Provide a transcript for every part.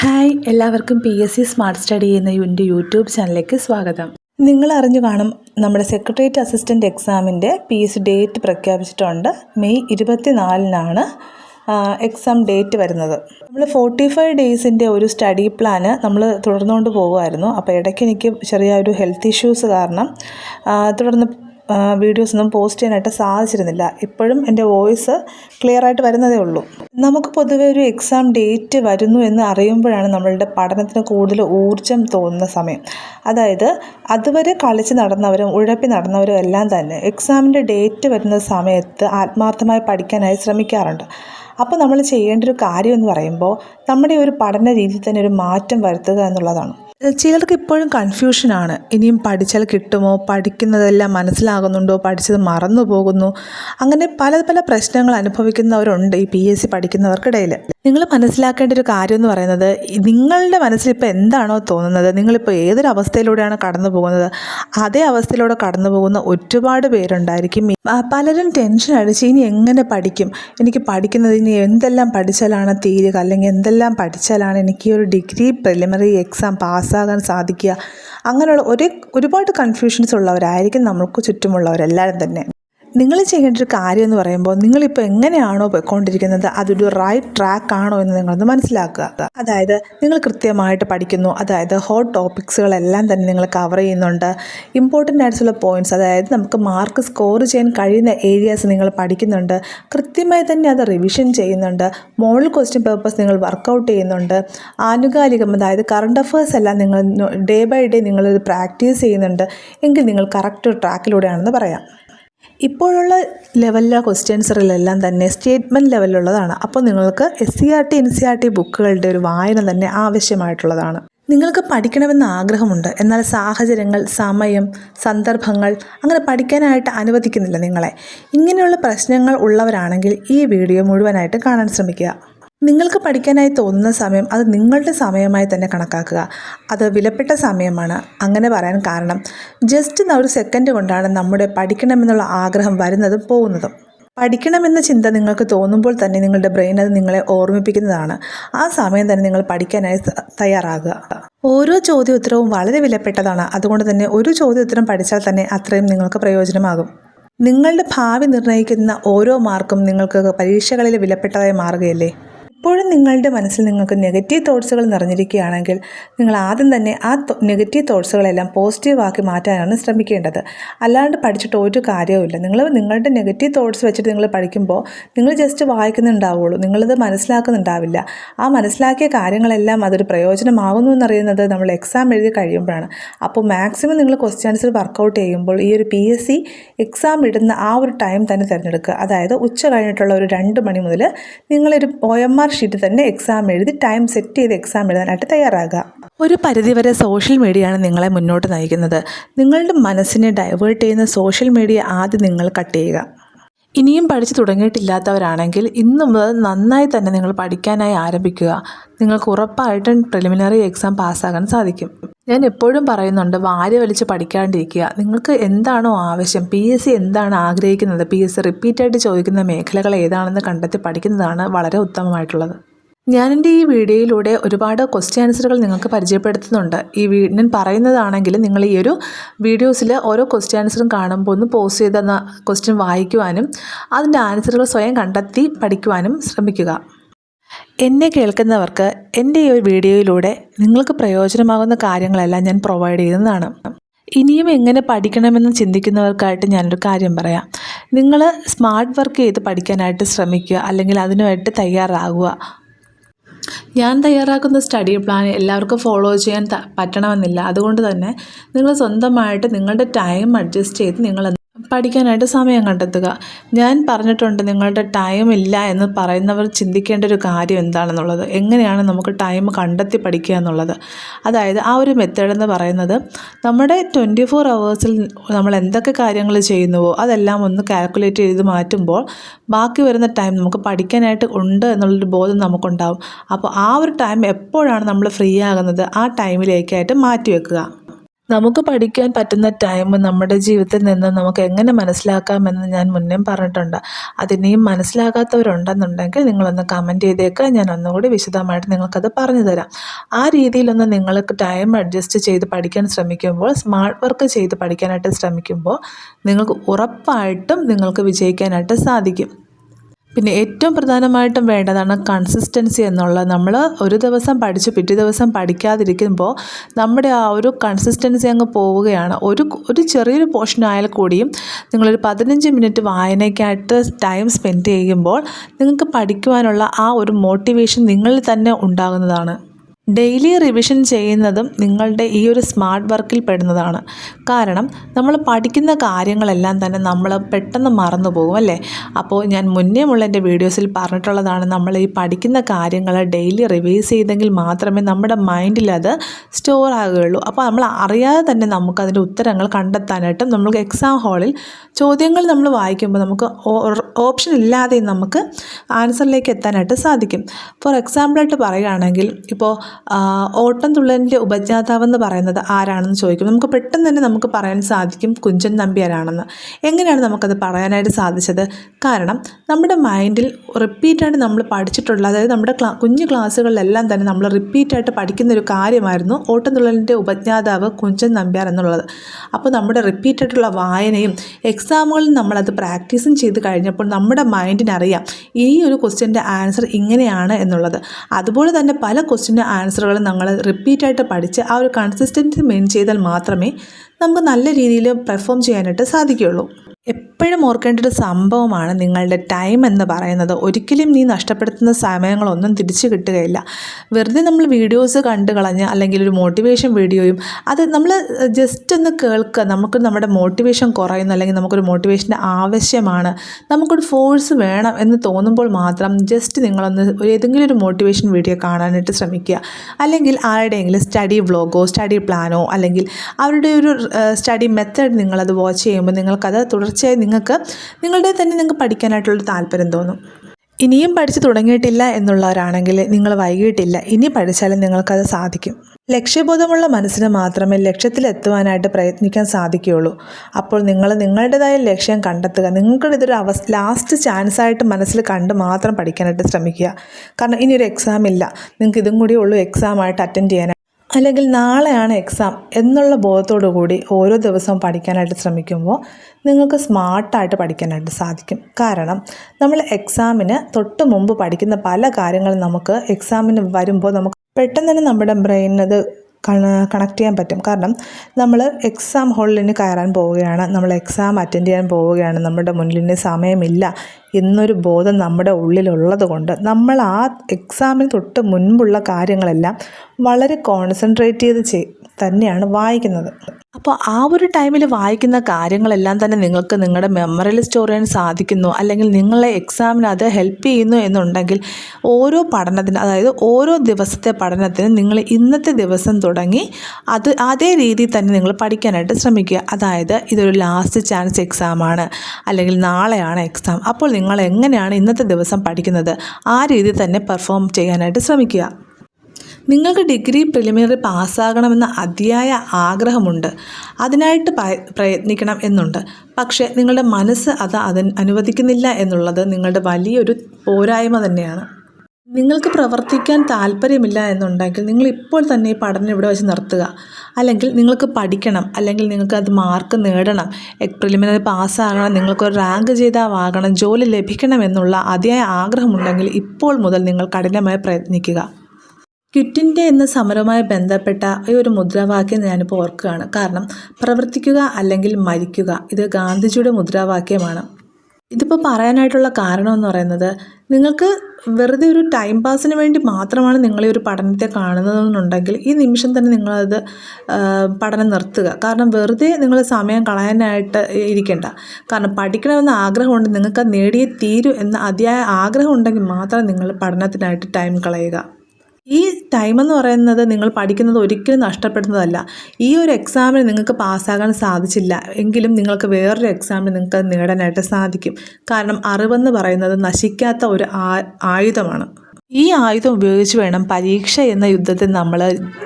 Hi എല്ലാവർക്കും P S C smart study എന്ന എന്റെ യൂട്യൂബ് ചാനലിലേക്ക് സ്വാഗതം. നിങ്ങൾ അറിഞ്ഞു കാണും നമ്മുടെ സെക്രട്ടേറിയറ്റ് അസിസ്റ്റന്റ് എക്സാമിന്റെ പി എസ് ഡേറ്റ് പ്രഖ്യാപിച്ചിട്ടുണ്ട്. മെയ് ഇരുപത്തിനാലിനാണ് എക്സാം ഡേറ്റ് വരുന്നത്. നമ്മൾ ഫോർട്ടി ഫൈവ് ഡേയ്സിന്റെ ഒരു സ്റ്റഡി പ്ലാന് നമ്മൾ തുടർന്നുകൊണ്ട് പോകുമായിരുന്നു അപ്പോൾ ഇടയ്ക്ക് എനിക്ക് ചെറിയ ഒരു ഹെൽത്ത് ഇഷ്യൂസ് കാരണം തുടർന്ന് വീഡിയോസ് ഒന്നും പോസ്റ്റ് ചെയ്യാനായിട്ട് സാധിച്ചിരുന്നില്ല. ഇപ്പോഴും എന്റെ വോയിസ് ക്ലിയർ ആയിട്ട് വരുന്നതേ ഉള്ളൂ. നമുക്ക് പൊതുവെ ഒരു എക്സാം ഡേറ്റ് വരുന്നു എന്ന് അറിയുമ്പോഴാണ് നമ്മളുടെ പഠനത്തിന് കൂടുതൽ ഊർജം തോന്നുന്ന സമയം. അതായത് അതുവരെ കളിച്ച് നടന്നവരും ഉഴപ്പി നടന്നവരും എല്ലാം തന്നെ എക്സാമിന്റെ ഡേറ്റ് വരുന്ന സമയത്ത് ആത്മാർത്ഥമായി പഠിക്കാനായി ശ്രമിക്കാറുണ്ട്. അപ്പോൾ നമ്മൾ ചെയ്യേണ്ട ഒരു കാര്യം എന്ന് പറയുമ്പോൾ നമ്മുടെ ഒരു പഠന രീതിയിൽ തന്നെ ഒരു മാറ്റം വരുത്തുക എന്നുള്ളതാണ്. ചിലർക്ക് ഇപ്പോഴും കൺഫ്യൂഷനാണ് ഇനിയും പഠിച്ചാൽ കിട്ടുമോ? പഠിക്കുന്നതെല്ലാം മനസ്സിലാകുന്നുണ്ടോ? പഠിച്ചത് മറന്നു പോകുന്നു അങ്ങനെ പല പല പ്രശ്നങ്ങൾ അനുഭവിക്കുന്നവരുണ്ട് ഈ പി എസ് സി പഠിക്കുന്നവർക്കിടയിൽ നിങ്ങൾ മനസ്സിലാക്കേണ്ട ഒരു കാര്യം എന്ന് പറയുന്നത് നിങ്ങളുടെ മനസ്സിൽ ഇപ്പോൾ എന്താണോ തോന്നുന്നത് നിങ്ങളിപ്പോൾ ഏതൊരു അവസ്ഥയിലൂടെയാണ് കടന്നു പോകുന്നത് അതേ അവസ്ഥയിലൂടെ കടന്നു പോകുന്ന ഒരുപാട് പേരുണ്ടായിരിക്കും. പലരും ടെൻഷൻ അടിച്ച് ഇനി എങ്ങനെ പഠിക്കും? എനിക്ക് പഠിക്കുന്നത് ഇനി എന്തെല്ലാം പഠിച്ചാലാണ് തീരുക? അല്ലെങ്കിൽ എന്തെല്ലാം പഠിച്ചാലാണ് എനിക്ക് ഒരു ഡിഗ്രി പ്രിലിമിനറി എക്സാം പാസ്സാകാൻ സാധിക്കുക? അങ്ങനെയുള്ള ഒരേ ഒരുപാട് കൺഫ്യൂഷൻസ് ഉള്ളവരായിരിക്കും നമുക്ക് ചുറ്റുമുള്ളവരെല്ലാവരും തന്നെ. നിങ്ങൾ ചെയ്യേണ്ട ഒരു കാര്യം എന്ന് പറയുമ്പോൾ നിങ്ങളിപ്പോൾ എങ്ങനെയാണോ പോയിക്കൊണ്ടിരിക്കുന്നത് അതൊരു റൈറ്റ് ട്രാക്ക് ആണോ എന്ന് നിങ്ങളൊന്ന് മനസ്സിലാക്കുക. അതായത് നിങ്ങൾ കൃത്യമായിട്ട് പഠിക്കുന്നു അതായത് ഹോട്ട് ടോപ്പിക്സുകളെല്ലാം തന്നെ നിങ്ങൾ കവർ ചെയ്യുന്നുണ്ട്. ഇമ്പോർട്ടന്റ് ആയിട്ടുള്ള പോയിന്റ്സ് അതായത് നമുക്ക് മാർക്ക് സ്കോർ ചെയ്യാൻ കഴിയുന്ന ഏരിയാസ് നിങ്ങൾ പഠിക്കുന്നുണ്ട്. കൃത്യമായി തന്നെ അത് റിവിഷൻ ചെയ്യുന്നുണ്ട്. മോഡൽ ക്വസ്റ്റ്യൻ പേപ്പേഴ്സ് നിങ്ങൾ വർക്കൗട്ട് ചെയ്യുന്നുണ്ട്. ആനുകാലികം അതായത് കറണ്ട് അഫേഴ്സ് എല്ലാം നിങ്ങൾ ഡേ ബൈ ഡേ നിങ്ങളിത് പ്രാക്ടീസ് ചെയ്യുന്നുണ്ട്. എങ്കിൽ നിങ്ങൾ കറക്റ്റ് ട്രാക്കിലൂടെയാണെന്ന് പറയാം. ഇപ്പോഴുള്ള ലെവലിലെ ക്വസ്റ്റ്യൻസറിലെല്ലാം തന്നെ സ്റ്റേറ്റ്മെന്റ് ലെവലിലുള്ളതാണ്. അപ്പോൾ നിങ്ങൾക്ക് S C R T N C R T ബുക്കുകളുടെ ഒരു വായന തന്നെ ആവശ്യമായിട്ടുള്ളതാണ്. നിങ്ങൾക്ക് പഠിക്കണമെന്ന് ആഗ്രഹമുണ്ട്. എന്നാൽ സാഹചര്യങ്ങൾ സമയം സന്ദർഭങ്ങൾ അങ്ങനെ പഠിക്കാനായിട്ട് അനുവദിക്കുന്നില്ല നിങ്ങളെ. ഇങ്ങനെയുള്ള പ്രശ്നങ്ങൾ ഉള്ളവരാണെങ്കിൽ ഈ വീഡിയോ മുഴുവനായിട്ട് കാണാൻ ശ്രമിക്കുക. നിങ്ങൾക്ക് പഠിക്കാനായി തോന്നുന്ന സമയം അത് നിങ്ങളുടെ സമയമായി തന്നെ കണക്കാക്കുക. അത് വിലപ്പെട്ട സമയമാണ്. അങ്ങനെ പറയാൻ കാരണം. ജസ്റ്റ് ഒരു സെക്കൻഡ് കൊണ്ടാണ് നമ്മുടെ പഠിക്കണമെന്നുള്ള ആഗ്രഹം വരുന്നതും പോകുന്നതും. പഠിക്കണമെന്ന ചിന്ത നിങ്ങൾക്ക് തോന്നുമ്പോൾ തന്നെ നിങ്ങളുടെ ബ്രെയിൻ അത് നിങ്ങളെ ഓർമ്മിപ്പിക്കുന്നതാണ്. ആ സമയം തന്നെ നിങ്ങൾ പഠിക്കാനായി തയ്യാറാകുക. ഓരോ ചോദ്യോത്തരവും വളരെ വിലപ്പെട്ടതാണ്. അതുകൊണ്ട് തന്നെ ഒരു ചോദ്യോത്തരം പഠിച്ചാൽ തന്നെ അത്രയും നിങ്ങൾക്ക് പ്രയോജനമാകും. നിങ്ങളുടെ ഭാവി നിർണയിക്കുന്ന ഓരോ മാർക്കും നിങ്ങൾക്ക് പരീക്ഷകളിൽ വിലപ്പെട്ടതായി മാറുകയല്ലേ? ഇപ്പോഴും നിങ്ങളുടെ മനസ്സിൽ നിങ്ങൾക്ക് നെഗറ്റീവ് തോട്ട്സുകൾ നിറഞ്ഞിരിക്കുകയാണെങ്കിൽ നിങ്ങൾ ആദ്യം തന്നെ ആ നെഗറ്റീവ് തോട്ട്സുകളെല്ലാം പോസിറ്റീവ് ആക്കി മാറ്റാനാണ് ശ്രമിക്കേണ്ടത്. അല്ലാണ്ട് പഠിച്ചിട്ട് ഒരു കാര്യവുമില്ല നിങ്ങൾ നിങ്ങളുടെ നെഗറ്റീവ് തോട്ട്സ് വെച്ചിട്ട് നിങ്ങൾ പഠിക്കുമ്പോൾ നിങ്ങൾ ജസ്റ്റ് വായിക്കുന്നുണ്ടാവുള്ളൂ. നിങ്ങളിത് മനസ്സിലാക്കുന്നുണ്ടാവില്ല. ആ മനസ്സിലാക്കിയ കാര്യങ്ങളെല്ലാം അതൊരു പ്രയോജനമാകുന്നു എന്നറിയുന്നത് നമ്മൾ എക്സാം എഴുതി കഴിയുമ്പോഴാണ്. അപ്പോൾ മാക്സിമം നിങ്ങൾ ക്വസ്റ്റ്യൻസിൽ വർക്കൗട്ട് ചെയ്യുമ്പോൾ ഈ ഒരു പി എസ് സി എക്സാം ഇടുന്ന ആ ഒരു ടൈം തന്നെ തിരഞ്ഞെടുക്കുക. അതായത് ഉച്ച കഴിഞ്ഞിട്ടുള്ള ഒരു രണ്ട് മണി മുതൽ നിങ്ങളൊരു ഒ എം ആർ ഷീറ്റ് തന്നെ എക്സാം എഴുതി ടൈം സെറ്റ് ചെയ്ത് എക്സാം എഴുതാനായിട്ട് തയ്യാറാകുക. ഒരു പരിധിവരെ സോഷ്യൽ മീഡിയയാണ് നിങ്ങളെ മുന്നോട്ട് നയിക്കുന്നത്. നിങ്ങളുടെ മനസ്സിനെ ഡൈവേർട്ട് ചെയ്യുന്ന സോഷ്യൽ മീഡിയ ആദ്യം നിങ്ങൾ കട്ട് ചെയ്യുക. ഇനിയും പഠിച്ചു തുടങ്ങിയിട്ടില്ലാത്തവരാണെങ്കിൽ ഇന്നു മുതൽ നന്നായി തന്നെ നിങ്ങൾ പഠിക്കാനായി ആരംഭിക്കുക. നിങ്ങൾക്ക് ഉറപ്പായിട്ടും പ്രിലിമിനറി എക്സാം പാസ്സാകാൻ സാധിക്കും. ഞാൻ എപ്പോഴും പറയുന്നുണ്ട് വാരി വലിച്ച് പഠിക്കാണ്ടിരിക്കുക. നിങ്ങൾക്ക് എന്താണോ ആവശ്യം പി എസ് സി എന്താണ് ആഗ്രഹിക്കുന്നത്? പി എസ് സി റിപ്പീറ്റായിട്ട് ചോദിക്കുന്ന മേഖലകൾ ഏതാണെന്ന് കണ്ടെത്തി പഠിക്കുന്നതാണ് വളരെ ഉത്തമമായിട്ടുള്ളത്. ഞാൻ എന്റെ ഈ വീഡിയോയിലൂടെ ഒരുപാട് ക്വസ്റ്റ്യൻ ആൻസറുകൾ നിങ്ങൾക്ക് പരിചയപ്പെടുത്തുന്നുണ്ട്. ഈ വീ ഞാൻ പറയുന്നതാണെങ്കിൽ നിങ്ങൾ ഈ ഒരു വീഡിയോസിൽ ഓരോ ക്വസ്റ്റ്യൻ ആൻസറും കാണുമ്പോൾ ഒന്ന് പോസ് ചെയ്തെന്ന ക്വസ്റ്റ്യൻ വായിക്കുവാനും അതിന്റെ ആൻസറുകൾ സ്വയം കണ്ടെത്തി പഠിക്കുവാനും ശ്രമിക്കുക. എന്നെ കേൾക്കുന്നവർക്ക് എന്റെ ഈ ഒരു വീഡിയോയിലൂടെ നിങ്ങൾക്ക് പ്രയോജനമാകുന്ന കാര്യങ്ങളെല്ലാം ഞാൻ പ്രൊവൈഡ് ചെയ്യുന്നതാണ്. ഇനിയും എങ്ങനെ പഠിക്കണമെന്ന് ചിന്തിക്കുന്നവർക്കായിട്ട് ഞാനൊരു കാര്യം പറയാം. നിങ്ങൾ സ്മാർട്ട് വർക്ക് ചെയ്ത് പഠിക്കാനായിട്ട് ശ്രമിക്കുക അല്ലെങ്കിൽ അതിനുമായിട്ട് തയ്യാറാകുക ഞാൻ തയ്യാറാക്കുന്ന സ്റ്റഡി പ്ലാൻ എല്ലാവർക്കും ഫോളോ ചെയ്യാൻ പറ്റണമെന്നില്ല. അതുകൊണ്ട് തന്നെ നിങ്ങൾ സ്വന്തമായിട്ട് നിങ്ങളുടെ ടൈം അഡ്ജസ്റ്റ് ചെയ്ത് നിങ്ങൾ പഠിക്കാനായിട്ട് സമയം കണ്ടെത്തുക. ഞാൻ പറഞ്ഞിട്ടുണ്ട് നിങ്ങളുടെ ടൈം ഇല്ല എന്ന് പറയുന്നവർ ചിന്തിക്കേണ്ട ഒരു കാര്യം എന്താണെന്നുള്ളത്. എങ്ങനെയാണ് നമുക്ക് ടൈം കണ്ടെത്തി പഠിക്കുക എന്നുള്ളത്. അതായത് ആ ഒരു മെത്തേഡ് എന്ന് പറയുന്നത് നമ്മുടെ ട്വന്റി ഫോർ അവേഴ്സിൽ നമ്മൾ എന്തൊക്കെ കാര്യങ്ങൾ ചെയ്യുന്നുവോ അതെല്ലാം ഒന്ന് കാൽക്കുലേറ്റ് ചെയ്ത് മാറ്റുമ്പോൾ ബാക്കി വരുന്ന ടൈം നമുക്ക് പഠിക്കാനായിട്ട് ഉണ്ട് എന്നുള്ളൊരു ബോധം നമുക്കുണ്ടാവും. അപ്പോൾ ആ ഒരു ടൈം എപ്പോഴാണ് നമ്മൾ ഫ്രീ ആകുന്നത്? ആ ടൈമിലേക്കായിട്ട് മാറ്റി വെക്കുക. നമുക്ക് പഠിക്കാൻ പറ്റുന്ന ടൈം നമ്മുടെ ജീവിതത്തിൽ നിന്ന് നമുക്ക് എങ്ങനെ മനസ്സിലാക്കാമെന്ന് ഞാൻ മുന്നേ പറഞ്ഞിട്ടുണ്ട്. അതിനെയും മനസ്സിലാകാത്തവരുണ്ടെന്നുണ്ടെങ്കിൽ നിങ്ങളൊന്ന് കമന്റ് ചെയ്തേക്കുക ഞാൻ ഒന്നുകൂടി വിശദമായിട്ട് നിങ്ങൾക്കത് പറഞ്ഞു തരാം. ആ രീതിയിലൊന്ന് നിങ്ങൾക്ക് ടൈം അഡ്ജസ്റ്റ് ചെയ്ത് പഠിക്കാൻ ശ്രമിക്കുമ്പോൾ സ്മാർട്ട് വർക്ക് ചെയ്ത് പഠിക്കാനായിട്ട് ശ്രമിക്കുമ്പോൾ നിങ്ങൾക്ക് ഉറപ്പായിട്ടും നിങ്ങൾക്ക് വിജയിക്കാനായിട്ട് സാധിക്കും. പിന്നെ ഏറ്റവും പ്രധാനമായിട്ടും വേണ്ടതാണ് കൺസിസ്റ്റൻസി എന്നുള്ളത് നമ്മൾ ഒരു ദിവസം പഠിച്ച് പിറ്റേ ദിവസം പഠിക്കാതിരിക്കുമ്പോൾ നമ്മുടെ ആ ഒരു കൺസിസ്റ്റൻസി അങ്ങ് പോവുകയാണ്. ഒരു ഒരു ചെറിയൊരു പോർഷൻ ആയാൽ കൂടിയും നിങ്ങളൊരു പതിനഞ്ച് മിനിറ്റ് വായനയ്ക്കായിട്ട് ടൈം സ്പെൻഡ് ചെയ്യുമ്പോൾ നിങ്ങൾക്ക് പഠിക്കുവാനുള്ള ആ ഒരു മോട്ടിവേഷൻ നിങ്ങളിൽ തന്നെ ഉണ്ടാകുന്നതാണ്. ഡെയിലി റിവിഷൻ ചെയ്യുന്നതും നിങ്ങളുടെ ഈ ഒരു സ്മാർട്ട് വർക്കിൽ പെടുന്നതാണ്. കാരണം നമ്മൾ പഠിക്കുന്ന കാര്യങ്ങളെല്ലാം തന്നെ നമ്മൾ പെട്ടെന്ന് മറന്നു പോകും അല്ലേ? അപ്പോൾ ഞാൻ മുന്നേ ഉള്ള എന്റെ വീഡിയോസിൽ പറഞ്ഞിട്ടുള്ളതാണ് നമ്മൾ ഈ പഠിക്കുന്ന കാര്യങ്ങൾ ഡെയിലി റിവൈസ് ചെയ്തെങ്കിൽ മാത്രമേ നമ്മുടെ മൈൻഡിൽ അത് സ്റ്റോർ ആകുകയുള്ളൂ. അപ്പോൾ നമ്മൾ അറിയാതെ തന്നെ നമുക്ക് അതിന്റെ ഉത്തരങ്ങൾ കണ്ടെത്താനായിട്ടും നമുക്ക് എക്സാം ഹാളിൽ ചോദ്യങ്ങൾ നമ്മൾ വായിക്കുമ്പോൾ നമുക്ക് ഓപ്ഷൻ ഇല്ലാതെ നമുക്ക് ആൻസറിലേക്ക് എത്താനായിട്ട് സാധിക്കും. ഫോർ എക്സാമ്പിളായിട്ട് പറയുകയാണെങ്കിൽ ഇപ്പോൾ ഓട്ടം തുള്ളലിന്റെ ഉപജ്ഞാതാവെന്ന് പറയുന്നത് ആരാണെന്ന് ചോദിക്കും. നമുക്ക് പെട്ടെന്ന് തന്നെ നമുക്ക് പറയാൻ സാധിക്കും കുഞ്ചൻ നമ്പ്യാരാണെന്ന്. എങ്ങനെയാണ് നമുക്കത് പറയാനായിട്ട് സാധിച്ചത്? കാരണം നമ്മുടെ മൈൻഡിൽ റിപ്പീറ്റായിട്ട് നമ്മൾ പഠിച്ചിട്ടുള്ള അതായത് നമ്മുടെ ക്ലാ കുഞ്ഞു ക്ലാസ്സുകളിലെല്ലാം തന്നെ നമ്മൾ റിപ്പീറ്റായിട്ട് പഠിക്കുന്ന ഒരു കാര്യമായിരുന്നു ഓട്ടംതുള്ളലിന്റെ ഉപജ്ഞാതാവ് കുഞ്ചൻ നമ്പ്യാർ എന്നുള്ളത്. അപ്പോൾ നമ്മുടെ റിപ്പീറ്റായിട്ടുള്ള വായനയും എക്സാമുകളിൽ നമ്മളത് പ്രാക്ടീസും ചെയ്ത് കഴിഞ്ഞപ്പോൾ നമ്മുടെ മൈൻഡിനറിയാം ഈ ഒരു ക്വസ്റ്റ്യന്റെ ആൻസർ ഇങ്ങനെയാണ് എന്നുള്ളത്. അതുപോലെ തന്നെ പല ക്വസ്റ്റ്യന്റെ ആൻസറുകളും നമ്മൾ റിപ്പീറ്റായിട്ട് പഠിച്ച് ആ ഒരു കൺസിസ്റ്റൻസി മെയിൻ ചെയ്താൽ മാത്രമേ നമുക്ക് നല്ല രീതിയിൽ പെർഫോം ചെയ്യാനായിട്ട് സാധിക്കുകയുള്ളൂ. എപ്പോഴും ഓർക്കേണ്ട ഒരു സംഭവമാണ് നിങ്ങളുടെ ടൈം എന്ന് പറയുന്നത്. ഒരിക്കലും നീ നഷ്ടപ്പെടുത്തുന്ന സമയങ്ങളൊന്നും തിരിച്ചു കിട്ടുകയില്ല. വെറുതെ നമ്മൾ വീഡിയോസ് കണ്ടു കളഞ്ഞ് അല്ലെങ്കിൽ ഒരു മോട്ടിവേഷൻ വീഡിയോയും അത് നമ്മൾ ജസ്റ്റ് ഒന്ന് കേൾക്കുക നമുക്ക് നമ്മുടെ മോട്ടിവേഷൻ കുറയുന്നു അല്ലെങ്കിൽ നമുക്കൊരു മോട്ടിവേഷന്റെ ആവശ്യമാണ്. നമുക്കൊരു ഫോഴ്സ് വേണം എന്ന് തോന്നുമ്പോൾ മാത്രം ജസ്റ്റ് നിങ്ങളൊന്ന് ഏതെങ്കിലും ഒരു മോട്ടിവേഷൻ വീഡിയോ കാണാനായിട്ട് ശ്രമിക്കുക. അല്ലെങ്കിൽ ആരുടെയെങ്കിലും സ്റ്റഡി വ്ലോഗോ സ്റ്റഡി പ്ലാനോ അല്ലെങ്കിൽ അവരുടെ ഒരു സ്റ്റഡി മെത്തേഡ് നിങ്ങളത് വാച്ച് ചെയ്യുമ്പോൾ നിങ്ങൾക്കത് തുടർച്ചയായി നിങ്ങൾക്ക് നിങ്ങളുടെ തന്നെ നിങ്ങൾക്ക് പഠിക്കാനായിട്ടുള്ളൊരു താല്പര്യം തോന്നും. ഇനിയും പഠിച്ചു തുടങ്ങിയിട്ടില്ല എന്നുള്ളവരാണെങ്കിൽ നിങ്ങൾ വൈകിട്ടില്ല ഇനി പഠിച്ചാലും നിങ്ങൾക്കത് സാധിക്കും. ലക്ഷ്യബോധമുള്ള മനസ്സിന് മാത്രമേ ലക്ഷ്യത്തിലെത്തുവാനായിട്ട് പ്രയത്നിക്കാൻ സാധിക്കുകയുള്ളൂ. അപ്പോൾ നിങ്ങൾ നിങ്ങളുടേതായ ലക്ഷ്യം കണ്ടെത്തുക. നിങ്ങൾക്ക് ഇതൊരു അവസ് ലാസ്റ്റ് ചാൻസ് ആയിട്ട് മനസ്സിൽ കണ്ട് മാത്രം പഠിക്കാനായിട്ട് ശ്രമിക്കുക. കാരണം ഇനിയൊരു എക്സാം ഇല്ല. നിങ്ങൾക്ക് ഇതും കൂടി ഉള്ളൂ എക്സാമായിട്ട് അറ്റൻഡ് ചെയ്യാൻ അല്ലെങ്കിൽ നാളെയാണ് എക്സാം എന്നുള്ള ബോധത്തോടു കൂടി ഓരോ ദിവസവും പഠിക്കാനായിട്ട് ശ്രമിക്കുമ്പോൾ നിങ്ങൾക്ക് സ്മാർട്ടായിട്ട് പഠിക്കാനായിട്ട് സാധിക്കും. കാരണം നമ്മൾ എക്സാമിന് തൊട്ട് മുമ്പ് പഠിക്കുന്ന പല കാര്യങ്ങളും നമുക്ക് എക്സാമിന് വരുമ്പോൾ നമുക്ക് പെട്ടെന്ന് തന്നെ നമ്മുടെ ബ്രെയിനത് കണക്ട് ചെയ്യാൻ പറ്റും. കാരണം നമ്മൾ എക്സാം ഹാളിൽ കയറാൻ പോവുകയാണ്. നമ്മൾ എക്സാം അറ്റൻഡ് ചെയ്യാൻ പോവുകയാണ്. നമ്മുടെ മുന്നിൽ സമയമില്ല എന്നൊരു ബോധം നമ്മുടെ ഉള്ളിലുള്ളത് കൊണ്ട് നമ്മൾ ആ എക്സാമിന് തൊട്ട് മുൻപുള്ള കാര്യങ്ങളെല്ലാം വളരെ കോൺസെൻട്രേറ്റ് ചെയ്ത് ചെയ് തന്നെയാണ് വായിക്കുന്നത്. അപ്പോൾ ആ ഒരു ടൈമിൽ വായിക്കുന്ന കാര്യങ്ങളെല്ലാം തന്നെ നിങ്ങൾക്ക് നിങ്ങളുടെ മെമ്മറിയിൽ സ്റ്റോർ ചെയ്യാൻ സാധിക്കുന്നു അല്ലെങ്കിൽ നിങ്ങളെ എക്സാമിന് അത് ഹെൽപ്പ് ചെയ്യുന്നു എന്നുണ്ടെങ്കിൽ ഓരോ പഠനത്തിന് അതായത് ഓരോ ദിവസത്തെ പഠനത്തിന് നിങ്ങൾ ഇന്നത്തെ ദിവസം തുടങ്ങി അത് അതേ രീതിയിൽ തന്നെ നിങ്ങൾ പഠിക്കാനായിട്ട് ശ്രമിക്കുക. അതായത് ഇതൊരു ലാസ്റ്റ് ചാൻസ് എക്സാമാണ് അല്ലെങ്കിൽ നാളെയാണ് എക്സാം അപ്പോൾ നിങ്ങൾ എങ്ങനെയാണ് ഇന്നത്തെ ദിവസം പഠിക്കുന്നത്? ആ രീതിയിൽ തന്നെ പെർഫോം ചെയ്യാനായിട്ട് ശ്രമിക്കുക. നിങ്ങൾക്ക് ഡിഗ്രി പ്രിലിമിനറി പാസ്സാകണമെന്ന അതിയായ ആഗ്രഹമുണ്ട്. അതിനായിട്ട് പ്രയത്നിക്കണം എന്നുണ്ട്. പക്ഷേ നിങ്ങളുടെ മനസ്സ് അത് അതിന് അനുവദിക്കുന്നില്ല എന്നുള്ളത് നിങ്ങളുടെ വലിയൊരു പോരായ്മ തന്നെയാണ്. നിങ്ങൾക്ക് പ്രവർത്തിക്കാൻ താല്പര്യമില്ല എന്നുണ്ടെങ്കിൽ നിങ്ങൾ ഇപ്പോൾ തന്നെ ഈ പഠനം ഇവിടെ വെച്ച് നിർത്തുക. അല്ലെങ്കിൽ നിങ്ങൾക്ക് പഠിക്കണം. അല്ലെങ്കിൽ നിങ്ങൾക്ക് അത് മാർക്ക് നേടണം. പ്രിലിമിനറി പാസ്സാകണം. നിങ്ങൾക്കൊരു റാങ്ക് ചെയ്താവാകണം ജോലി ലഭിക്കണം എന്നുള്ള അതിയായ ആഗ്രഹമുണ്ടെങ്കിൽ ഇപ്പോൾ മുതൽ നിങ്ങൾ കഠിനമായി പ്രയത്നിക്കുക. ഇന്ത്യ എന്ന സമരവുമായി ബന്ധപ്പെട്ട ഈ ഒരു മുദ്രാവാക്യം ഞാനിപ്പോൾ ഓർക്കുകയാണ്. കാരണം പ്രവർത്തിക്കുക അല്ലെങ്കിൽ മരിക്കുക ഇത് ഗാന്ധിജിയുടെ മുദ്രാവാക്യമാണ്. ഇതിപ്പോൾ പറയാനായിട്ടുള്ള കാരണം എന്ന് പറയുന്നത് നിങ്ങൾക്ക് വെറുതെ ഒരു ടൈം പാസിന് വേണ്ടി മാത്രമാണ് നിങ്ങൾ ഈ ഒരു പഠനത്തെ കാണുന്നതെന്നുണ്ടെങ്കിൽ ഈ നിമിഷം തന്നെ നിങ്ങളത് പഠനം നിർത്തുക. കാരണം വെറുതെ നിങ്ങൾ സമയം കളയാനായിട്ട് ഇരിക്കേണ്ട. കാരണം പഠിക്കണമെന്ന ആഗ്രഹമുണ്ട് നിങ്ങൾക്ക് നേടിയേ തീരൂ എന്ന അതിയായ ആഗ്രഹം ഉണ്ടെങ്കിൽ മാത്രം നിങ്ങൾ പഠനത്തിനായിട്ട് ടൈം കളയുക. ഈ ടൈം എന്ന് പറയുന്നത് നിങ്ങൾ പഠിക്കുന്നത് ഒരിക്കലും നഷ്ടപ്പെടുന്നതല്ല. ഈ ഒരു എക്സാമിന് നിങ്ങൾക്ക് പാസ്സാകാൻ സാധിച്ചില്ല. എങ്കിലും നിങ്ങൾക്ക് വേറൊരു എക്സാമിന് നിങ്ങൾക്ക് നേടാനായിട്ട് സാധിക്കും. കാരണം അറിവെന്ന് പറയുന്നത് നശിക്കാത്ത ഒരു ആയുധമാണ്. ഈ ആയുധം ഉപയോഗിച്ച് വേണം പരീക്ഷ എന്ന യുദ്ധത്തിൽ നമ്മൾ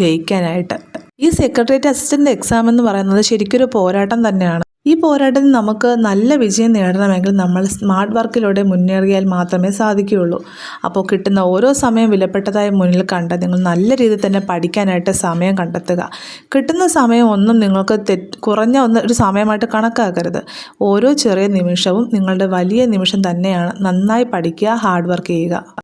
ജയിക്കാനായിട്ട്. ഈ സെക്രട്ടേറിയറ്റ് അസിസ്റ്റന്റ് എക്സാം എന്ന് പറയുന്നത് ശരിക്കൊരു പോരാട്ടം തന്നെയാണ്. ഈ പോരാട്ടത്തിൽ നമുക്ക് നല്ല വിജയം നേടണമെങ്കിൽ നമ്മൾ സ്മാർട്ട് വർക്കിലൂടെ മുന്നേറിയാൽ മാത്രമേ സാധിക്കുകയുള്ളൂ. അപ്പോൾ കിട്ടുന്ന ഓരോ സമയം വിലപ്പെട്ടതായി മുന്നിൽ കണ്ട് നിങ്ങൾ നല്ല രീതിയിൽ തന്നെ പഠിക്കാനായിട്ട് സമയം കണ്ടെത്തുക. കിട്ടുന്ന സമയം ഒന്നും നിങ്ങൾക്ക് തെറ്റ് കുറഞ്ഞ ഒന്ന് ഒരു സമയമായിട്ട് കണക്കാക്കരുത്. ഓരോ ചെറിയ നിമിഷവും നിങ്ങളുടെ വലിയ നിമിഷം തന്നെയാണ് നന്നായി പഠിക്കുക ഹാർഡ് വർക്ക് ചെയ്യുക.